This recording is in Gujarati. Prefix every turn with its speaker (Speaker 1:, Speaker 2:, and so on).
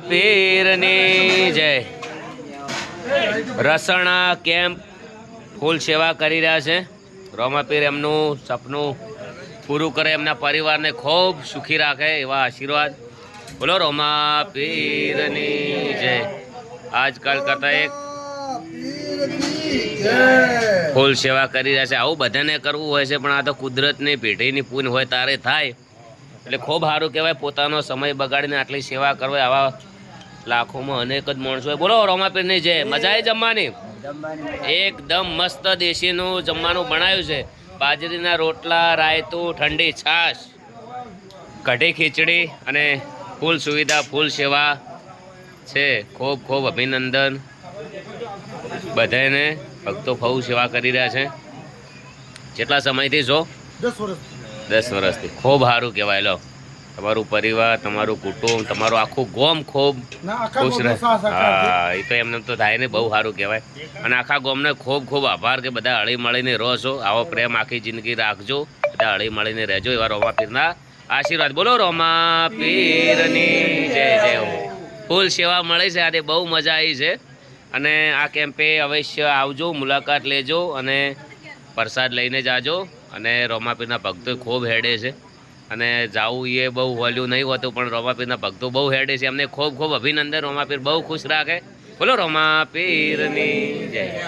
Speaker 1: પીરની જય. રસણા કેમ્પ ફૂલ સેવા કરી રહ્યા છે. રોમાપીર એમનું સપનું પૂરું કરે, એમના પરિવારને ખૂબ સુખી રાખે એવા આશીર્વાદ. બોલો, રોમાપીરની જય. આજકાલ કરતા એક ફૂલ સેવા કરી રહ્યા છે. આવું બધાને કરવું હોય છે, પણ આ તો કુદરતની પેઢીની પૂન હોય, તારે થાય. એટલે ખૂબ સારું કહેવાય, પોતાનો સમય બગાડીને આટલી સેવા કરવી, આવા લાખોમાં અનેક જ માણસો બોલો, રોમાપીરની જય મજા આવી જમવાની? એકદમ મસ્ત દેશીનું જમવાનું બનાવ્યું છે. બાજરીના રોટલા, રાયતું, ઠંડી છાશ, કઢી ખીચડી અને ફૂલ સુવિધા, ફૂલ સેવા છે. ખૂબ ખૂબ અભિનંદન. બધાને ભક્તો ફૂલ સેવા કરી રહ્યા છે. જેટલા સમયથી જો
Speaker 2: દસ વર્ષ
Speaker 1: દસ વર્ષથી. ખૂબ સારું કહેવાય લો. તમારું પરિવાર તમારું કુટુંબ તમારું આખું ગોમ ખૂબ ખુશ રહે. હા એ તો એમને તો થાય ને બહુ સારું કહેવાય. અને આખા ગોમને ખૂબ ખૂબ આભાર કે બધા હળી મળીને રહો છો આવો પ્રેમ આખી જિંદગી રાખજો. બધા હળી મળીને રહેજો. એવા રોમા પીરના આશીર્વાદ. બોલો રોમા પીરની જય જય હો. ફૂલ સેવા મળે છે. આજે બહુ મજા આવી છે. અને આ કેમ્પે અવશ્ય આવજો મુલાકાત લેજો અને પ્રસાદ લઈને જાજો. અને રોમાપીરના ભક્તો ખૂબ હેડે છે. અને જાવું એ બહુ વોલ્યુ નહીં હોતું, પણ રોમાપીરના ભક્તો બહુ હેડે છે. એમને ખૂબ ખૂબ અભિનંદન. રોમાપીર બહુ ખુશ રાખે. બોલો રોમાપીરની જય.